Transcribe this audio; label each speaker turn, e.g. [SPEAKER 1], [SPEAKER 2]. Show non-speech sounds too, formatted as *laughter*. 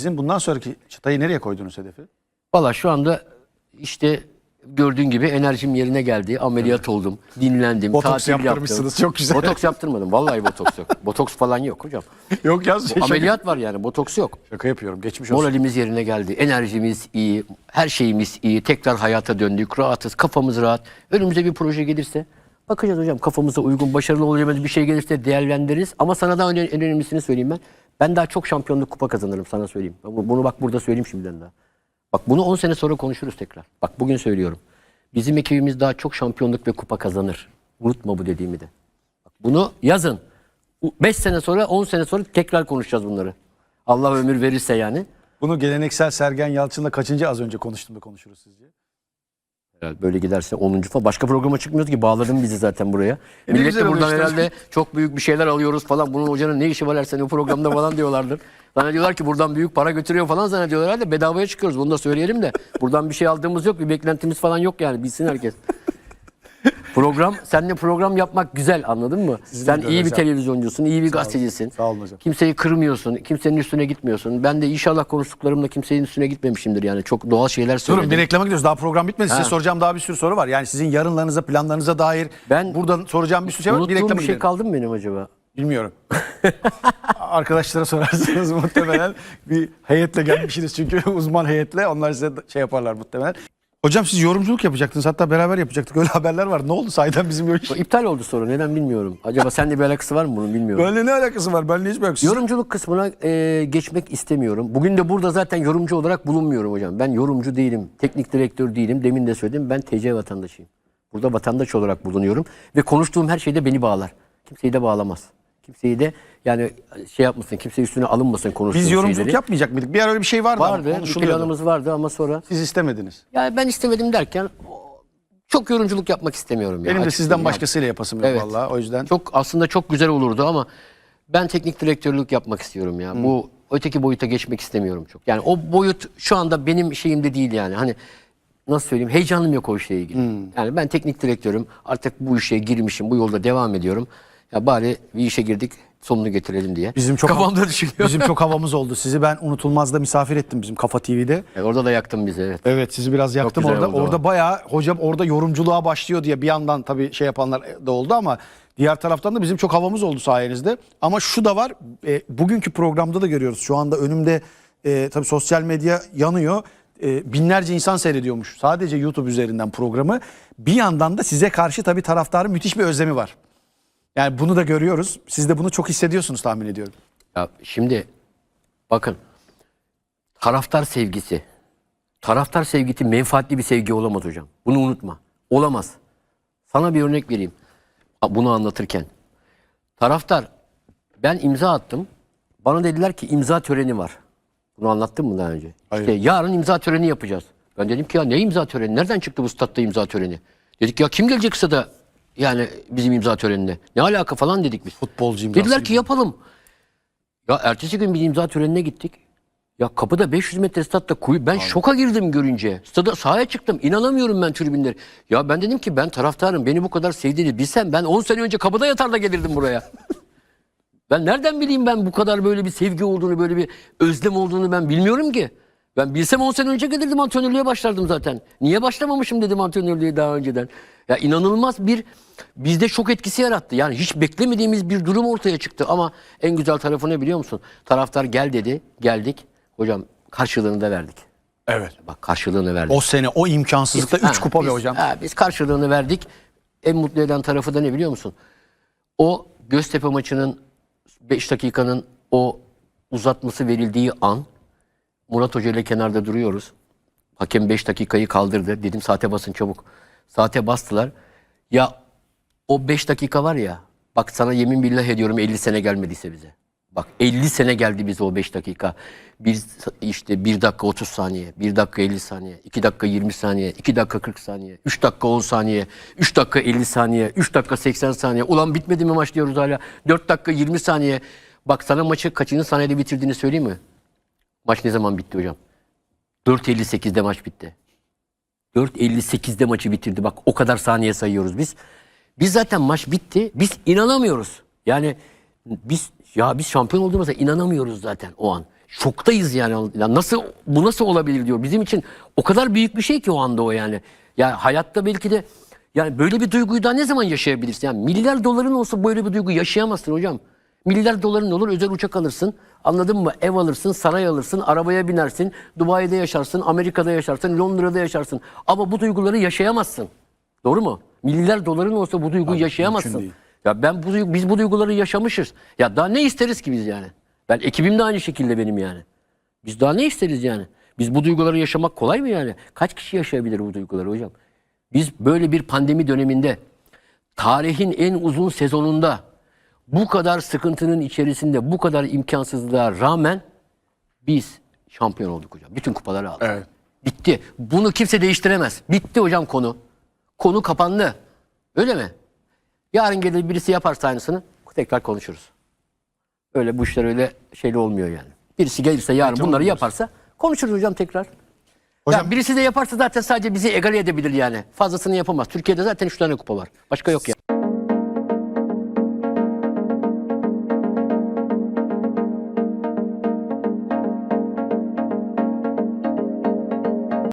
[SPEAKER 1] Sizin bundan sonraki çıtayı nereye koydunuz hedefi?
[SPEAKER 2] Valla şu anda işte gördüğün gibi enerjim yerine geldi. Ameliyat oldum. Dinlendim.
[SPEAKER 1] Botoks
[SPEAKER 2] tatil
[SPEAKER 1] yaptırmışsınız,
[SPEAKER 2] yaptım.
[SPEAKER 1] çok güzel.
[SPEAKER 2] Botoks yaptırmadım. Vallahi botoks yok. *laughs* botoks falan yok hocam.
[SPEAKER 1] Yok ya
[SPEAKER 2] Bu ameliyat var yani. Botoks yok.
[SPEAKER 1] Şaka yapıyorum. Geçmiş olsun.
[SPEAKER 2] Moralimiz yerine geldi. Enerjimiz iyi. Her şeyimiz iyi. Tekrar hayata döndük. Rahatız. Kafamız rahat. Önümüze bir proje gelirse bakacağız hocam. Kafamıza uygun, başarılı olacağımız bir şey gelirse değerlendiririz. Ama sana daha en önemlisini söyleyeyim ben. Ben daha çok şampiyonluk kupa kazanırım sana söyleyeyim. Bunu bak burada söyleyeyim şimdiden daha. Bak bunu 10 sene sonra konuşuruz tekrar. Bak bugün söylüyorum. Bizim ekibimiz daha çok şampiyonluk ve kupa kazanır. Unutma bu dediğimi de. Bak bunu yazın. 5 sene sonra 10 sene sonra tekrar konuşacağız bunları. Allah ömür verirse yani.
[SPEAKER 1] Bunu geleneksel Sergen Yalçın'la kaçıncı az önce konuştum da konuşuruz sizce?
[SPEAKER 2] Herhalde böyle giderse 10. falan. Başka programa çıkmıyoruz ki bağladın bizi zaten buraya.
[SPEAKER 1] E
[SPEAKER 2] Millet de buradan
[SPEAKER 1] işte.
[SPEAKER 2] herhalde çok büyük bir şeyler alıyoruz falan. Bunun hocanın ne işi var Ersen o programda falan diyorlardır. Zannediyorlar ki buradan büyük para götürüyor falan zannediyorlar herhalde. Bedavaya çıkıyoruz bunu da söyleyelim de. Buradan bir şey aldığımız yok bir beklentimiz falan yok yani bilsin herkes. Program, seninle program yapmak güzel anladın mı? Sen
[SPEAKER 1] de
[SPEAKER 2] iyi bir
[SPEAKER 1] hocam.
[SPEAKER 2] televizyoncusun, iyi bir gazetecisin.
[SPEAKER 1] Sağ olun hocam.
[SPEAKER 2] Kimseyi kırmıyorsun, kimsenin üstüne gitmiyorsun. Ben de inşallah konuştuklarımla kimsenin üstüne gitmemişimdir yani. Çok doğal şeyler söyledim.
[SPEAKER 1] Durun bir reklama gidiyoruz. Daha program bitmedi. Size
[SPEAKER 2] Ha.
[SPEAKER 1] soracağım daha bir sürü soru var. Yani sizin yarınlarınıza, planlarınıza dair
[SPEAKER 2] Ben-
[SPEAKER 1] buradan soracağım bir sürü şey var. Bir reklama
[SPEAKER 2] bir şey
[SPEAKER 1] gidelim.
[SPEAKER 2] kaldı mı benim acaba?
[SPEAKER 1] Bilmiyorum. *laughs* Arkadaşlara sorarsanız muhtemelen bir heyetle gelmişsiniz çünkü *laughs* uzman heyetle onlar size şey yaparlar muhtemelen. Hocam siz yorumculuk yapacaktınız hatta beraber yapacaktık öyle haberler var. Ne oldu sahiden bizim
[SPEAKER 2] O İptal oldu soru. Neden bilmiyorum. Acaba seninle bir alakası var mı bunun bilmiyorum.
[SPEAKER 1] Böyle ne alakası var? Benimle hiçbir alakası yok.
[SPEAKER 2] Yorumculuk kısmına e, geçmek istemiyorum. Bugün de burada zaten yorumcu olarak bulunmuyorum hocam. Ben yorumcu değilim. Teknik direktör değilim. Demin de söyledim. Ben TC vatandaşıyım. Burada vatandaş olarak bulunuyorum. Ve konuştuğum her şeyde beni bağlar. Kimseyi de bağlamaz. Kimseyi de yani şey yapmasın. Kimse üstüne alınmasın konuştuğum
[SPEAKER 1] Biz yorumculuk
[SPEAKER 2] şeyleri.
[SPEAKER 1] yapmayacak mıydık? Bir ara öyle bir şey vardı. ama
[SPEAKER 2] Vardı. Bir
[SPEAKER 1] konuşuluyordu.
[SPEAKER 2] planımız vardı ama sonra
[SPEAKER 1] Siz istemediniz.
[SPEAKER 2] yani ben istemedim derken çok yorumculuk yapmak istemiyorum. ya.
[SPEAKER 1] Benim de sizden başkasıyla yapasım yok
[SPEAKER 2] Evet.
[SPEAKER 1] vallahi. O yüzden
[SPEAKER 2] Çok aslında çok güzel olurdu ama ben teknik direktörlük yapmak istiyorum ya. Bu öteki boyuta geçmek istemiyorum çok. Yani o boyut şu anda benim şeyimde değil yani. Hani nasıl söyleyeyim heyecanım yok o işle ilgili. Yani ben teknik direktörüm. Artık bu işe girmişim. Bu yolda devam ediyorum. Ya bari bir işe girdik sonunu getirelim diye.
[SPEAKER 1] bizim çok
[SPEAKER 2] Kafamda düşünüyor.
[SPEAKER 1] bizim çok havamız oldu. Sizi ben unutulmazda misafir ettim bizim Kafa TV'de.
[SPEAKER 2] E, orada da yaktın bizi evet.
[SPEAKER 1] Evet sizi biraz yaktım
[SPEAKER 2] güzel
[SPEAKER 1] orada.
[SPEAKER 2] oldu o.
[SPEAKER 1] Orada bayağı hocam orada yorumculuğa başlıyor diye bir yandan tabii şey yapanlar da oldu ama diğer taraftan da bizim çok havamız oldu sayenizde. Ama şu da var e, bugünkü programda da görüyoruz. Şu anda önümde e, tabii sosyal medya yanıyor. E, binlerce insan seyrediyormuş sadece YouTube üzerinden programı. Bir yandan da size karşı tabii taraftarın müthiş bir özlemi var. Yani bunu da görüyoruz. Siz de bunu çok hissediyorsunuz tahmin ediyorum.
[SPEAKER 2] Ya şimdi bakın taraftar sevgisi taraftar sevgisi menfaatli bir sevgi olamaz hocam. Bunu unutma. Olamaz. Sana bir örnek vereyim. Bunu anlatırken. Taraftar ben imza attım. Bana dediler ki imza töreni var. Bunu anlattım mı daha önce?
[SPEAKER 1] Hayır.
[SPEAKER 2] İşte yarın imza töreni yapacağız. Ben dedim ki ya ne imza töreni? Nereden çıktı bu statta imza töreni? Dedik ya kim gelecekse de yani bizim imza törenine. Ne alaka falan dedik biz.
[SPEAKER 1] Futbolcu imzası
[SPEAKER 2] Dediler
[SPEAKER 1] gibi.
[SPEAKER 2] ki yapalım. Ya ertesi gün bir imza törenine gittik. Ya kapıda 500 metre statta kuyu. Ben şoka girdim görünce. Stada sahaya çıktım. İnanamıyorum ben tribünleri. Ya ben dedim ki ben taraftarım. Beni bu kadar sevdiğini bilsem ben 10 sene önce kapıda yatar da gelirdim buraya. *laughs* ben nereden bileyim ben bu kadar böyle bir sevgi olduğunu, böyle bir özlem olduğunu ben bilmiyorum ki. Ben bilsem 10 sene önce gelirdim antrenörlüğe başlardım zaten. Niye başlamamışım dedim antrenörlüğe daha önceden. Ya inanılmaz bir bizde şok etkisi yarattı. Yani hiç beklemediğimiz bir durum ortaya çıktı ama en güzel tarafı ne biliyor musun? Taraftar gel dedi, geldik. Hocam karşılığını da verdik.
[SPEAKER 1] Evet.
[SPEAKER 2] Bak karşılığını verdik.
[SPEAKER 1] O sene o imkansızlıkta 3
[SPEAKER 2] Ha,
[SPEAKER 1] kupa be hocam.
[SPEAKER 2] ha, biz karşılığını verdik. En mutlu eden tarafı da ne biliyor musun? O Göztepe maçının 5 dakikanın o uzatması verildiği an Murat Hoca ile kenarda duruyoruz. Hakem 5 dakikayı kaldırdı. Dedim saate basın çabuk. Saate bastılar. Ya o 5 dakika var ya bak sana yemin billah ediyorum 50 sene gelmediyse bize. Bak 50 sene geldi bize o 5 dakika. Bir, işte 1 dakika 30 saniye, 1 dakika 50 saniye, 2 dakika 20 saniye, 2 dakika 40 saniye, 3 dakika 10 saniye, 3 dakika 50 saniye, 3 dakika 80 saniye. Ulan bitmedi mi maç diyoruz hala. 4 dakika 20 saniye. Bak sana maçı kaçıncı saniyede bitirdiğini söyleyeyim mi? Maç ne zaman bitti hocam? 4.58'de maç bitti. 4.58'de maçı bitirdi. Bak o kadar saniye sayıyoruz biz. Biz zaten maç bitti. Biz inanamıyoruz. Yani biz ya biz şampiyon olduğumuza inanamıyoruz zaten o an. şoktayız yani. Ya nasıl bu nasıl olabilir diyor. Bizim için o kadar büyük bir şey ki o anda o yani. Yani hayatta belki de yani böyle bir duyguyu daha ne zaman yaşayabilirsin? Yani milyar doların olsa böyle bir duygu yaşayamazsın hocam. Milyar doların olur özel uçak alırsın. Anladın mı? Ev alırsın, saray alırsın, arabaya binersin, Dubai'de yaşarsın, Amerika'da yaşarsın, Londra'da yaşarsın. Ama bu duyguları yaşayamazsın. Doğru mu? Milyar doların olsa bu duyguyu yaşayamazsın.
[SPEAKER 1] değil.
[SPEAKER 2] Ya ben bu biz bu duyguları yaşamışız. Ya daha ne isteriz ki biz yani? Ben ekibim de aynı şekilde benim yani. Biz daha ne isteriz yani? Biz bu duyguları yaşamak kolay mı yani? Kaç kişi yaşayabilir bu duyguları hocam? Biz böyle bir pandemi döneminde tarihin en uzun sezonunda bu kadar sıkıntının içerisinde bu kadar imkansızlığa rağmen biz şampiyon olduk hocam. Bütün kupaları aldık.
[SPEAKER 1] Evet.
[SPEAKER 2] Bitti. Bunu kimse değiştiremez. Bitti hocam konu. Konu kapandı. Öyle mi? Yarın gelir birisi yaparsa aynısını tekrar konuşuruz. Öyle bu işler öyle şeyli olmuyor yani. Birisi gelirse yarın bunları yaparsa konuşuruz hocam tekrar.
[SPEAKER 1] Hocam-
[SPEAKER 2] ya birisi de yaparsa zaten sadece bizi egale edebilir yani. Fazlasını yapamaz. Türkiye'de zaten 3 tane kupa var. Başka yok ya.